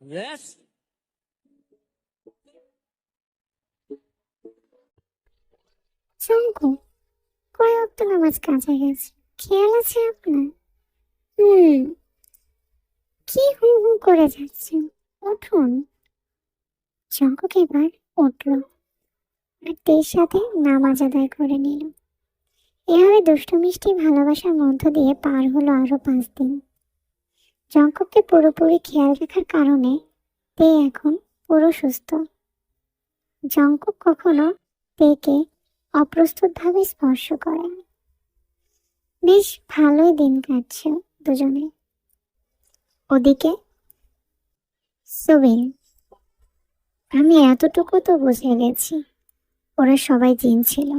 Yes? শঙ্কু কয়েকটা নামাজ কাজে গেছে খেয়াল আছে আপনার হুম কি হু হু করে যাচ্ছেন উঠুন শঙ্কুক এবার উঠল আর সাথে নামাজ আদায় করে নিল এভাবে দুষ্টু মিষ্টি ভালোবাসার মধ্য দিয়ে পার হলো আরও পাঁচ দিন জঙ্কককে পুরোপুরি খেয়াল রাখার কারণে তে এখন পুরো সুস্থ। জঙ্কক কখনো তেকে অপ্রস্তুতভাবে স্পর্শ করেন বেশ ভালোই দিন কাটছে দুজনে। ওদিকে সুবিন, আমি এতটুকু তো বুঝে গেছি, ওরা সবাই জিন ছিল।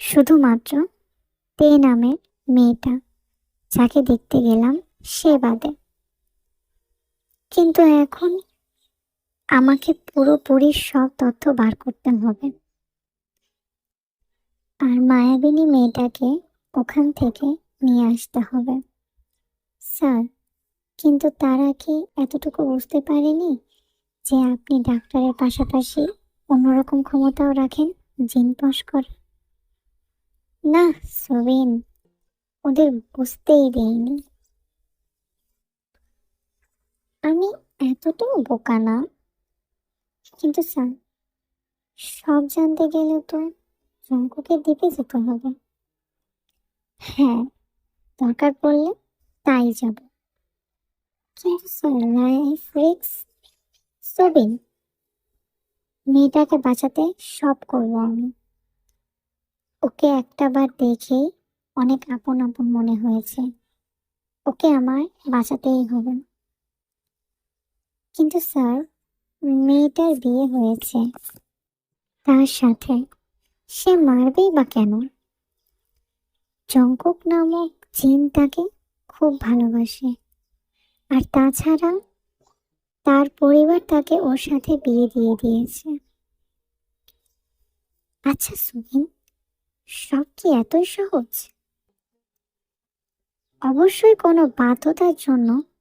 শুধুমাত্র তে নামের মেয়েটা, যাকে দেখতে গেলাম সে বাদে। কিন্তু এখন আমাকে পুরোপুরি সব তথ্য বার করতে হবে। আর মায়াবিনী মেয়েটাকে ওখান থেকে নিয়ে আসতে হবে। স্যার, কিন্তু তারা কি এতটুকু বুঝতে পারেনি যে আপনি ডাক্তারের পাশাপাশি অন্যরকম ক্ষমতাও রাখেন জিন পাস করার না, সবিন, ওদের বুঝতেই দেয়নি। আমি এতটাও বোকা না? কিন্তু স্যার, সব জানতে গেলে তো শঙ্কুকে দ্বীপে যেতে হবে। হ্যাঁ দরকার পড়লে তাই যাব। কিন্তু স্যার, লাইফ রিক্স সবিন, মেয়েটাকে বাঁচাতে সব করব আমি। ওকে একটা বার দেখেই অনেক আপন আপন মনে হয়েছে। ওকে আমার বাঁচাতেই হবে। কিন্তু স্যার, মেয়েটার বিয়ে হয়েছে। তার সাথে সে মারবেই বা কেন? জঙ্কক নামক জিন তাকে খুব ভালোবাসে। আর তাছাড়া তার পরিবার তাকে ওর সাথে বিয়ে দিয়ে দিয়েছে। আচ্ছা সুমিন সব কি এতই সহজ? অবশ্যই কোনো বাধ্যতার জন্য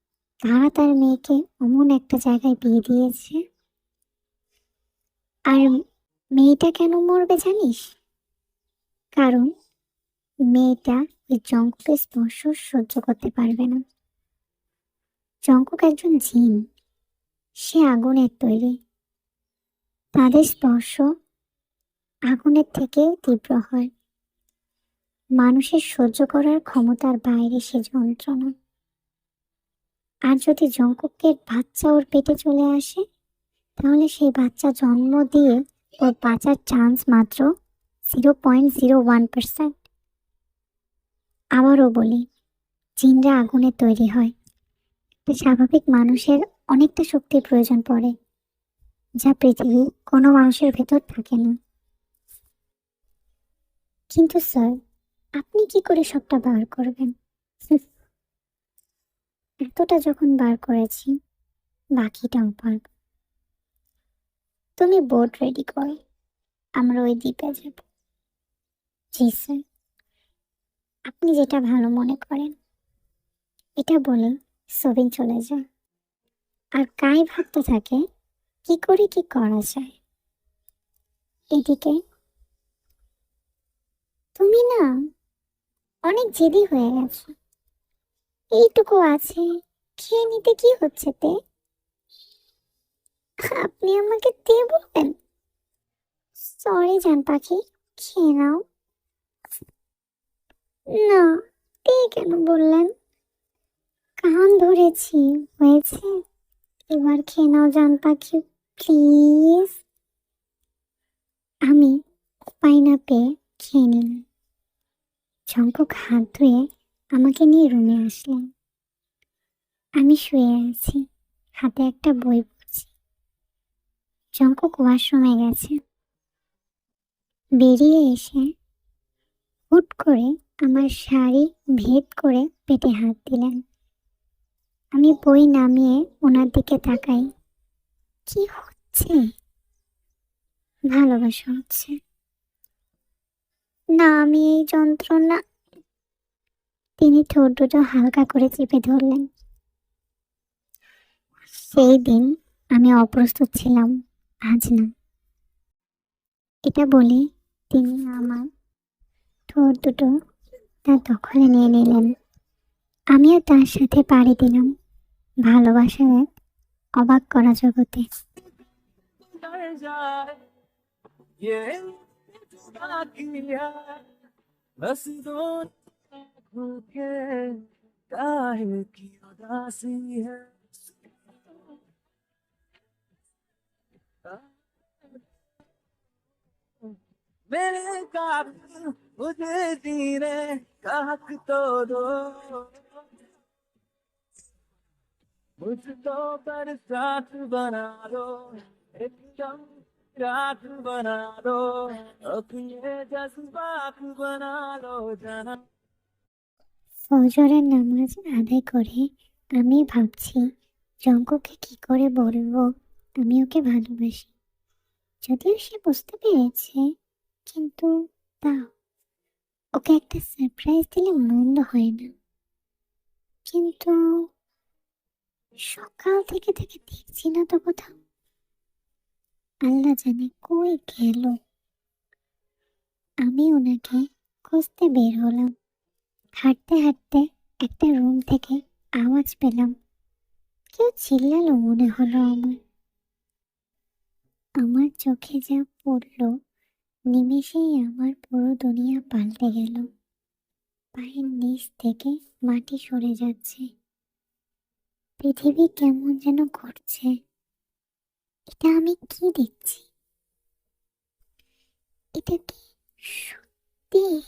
তারা তার মেয়েকে এমন একটা জায়গায় বিয়ে দিয়েছে। আর মেয়েটা কেন মরবে জানিস? কারণ মেয়েটা ওই জঙ্কুকের স্পর্শ সহ্য করতে পারবে না। জঙ্কুক একজন জিন। সে আগুনের তৈরি। তাদের স্পর্শ আগুনের থেকেও তীব্র হয়। মানুষের সহ্য করার ক্ষমতার বাইরে সে যন্ত্রণা। আর যদি জঙ্কুকের বাচ্চা ওর পেটে চলে আসে, তাহলে সেই বাচ্চা জন্ম দিয়ে ওর বাঁচার চান্স মাত্র zero point zero one percent আবারও বলি, জিনরা আগুনে তৈরি হয়। স্বাভাবিক মানুষের অনেকটা শক্তির প্রয়োজন পড়ে, যা পৃথিবীর কোনো মানুষের ভেতর থাকে না। কিন্তু স্যার, আপনি কি করে সবটা বার করবেন? এতটা যখন বার করেছি বাকিটাও পারব তুমি বোর্ড রেডি করো, আমরা ওই দ্বীপে যাব। জি স্যার আপনি যেটা ভালো মনে করেন, এটা বলে সবিন চলে যায়। আর কাই ভাবতে থাকে, কি করে কি করা যায়? এদিকে, তুমি না অনেক জেদি হয়ে গেছো। এইটুকু আছে। খেয়ে নিতে কি হচ্ছে তে? আপনি আমাকে তে বলবেন? সরি জান পাখি, খেয়ে নাও। না, তে কেন বললেন? কান ধরেছি, হয়েছে? এবার খেয়ে নাও, জান পাখি প্লিজ আমি উপায় না পেয়ে খেয়ে নিলাম ঝঙ্কক হাত ধুয়ে আমাকে নিয়ে রুমে আসলেন। আমি শুয়ে আছি, হাতে একটা বই পড়ছি। ঝঙ্কক ওয়াশরুমে গেছে। বেরিয়ে এসে হুট করে আমার শাড়ি ভেদ করে পেটে হাত দিলেন। আমি বই নামিয়ে ওনার দিকে তাকাই। কি হচ্ছে? ভালোবাসা হচ্ছে। না, আমি এই যন্ত্রণা তিনি ঠোঁট দুটো হালকা করে চেপে ধরলেন। সেই দিন আমি অপ্রস্তুত ছিলাম, আজ না। এটা বলে তিনি আমার ঠোঁট দুটো তার দখলে নিয়ে নিলেন। আমিও তার সাথে পাড়ি দিলাম ভালোবাসার এক অবাক করা জগতে। डर के काहे की उदासी है? मेरे मुझे जीने का तो दो। मुझको बरसात बना दो एकदम रात बना दो, अपने जज्बात बना लो, जाना ফজরের নামাজ আদায় করে, আমি ভাবছি, জঙ্ককে কি করে বলব? আমি ওকে ভালোবাসি। যদিও সে বুঝতে পেরেছে, কিন্তু তাও ওকে একটা সারপ্রাইজ দিলে মন্দ হয় না। কিন্তু সকাল থেকে থেকে দেখছি না তো কোথাও। আল্লাহ জানে কই গেল। আমি ওনাকে খুঁজতে বের হলাম। হাঁটতে হাঁটতে একটা রুম থেকে আওয়াজ পেলাম। কেউ চিল্লালো মনে হলো আমার। আমার চোখে যা পড়ল, নিমেষেই আমার পুরো দুনিয়া পাল্টে গেল। পায়ের নিচ থেকে মাটি সরে যাচ্ছে। পৃথিবী কেমন যেন ঘটছে এটা আমি কি দেখছি? এটা কি সত্যি?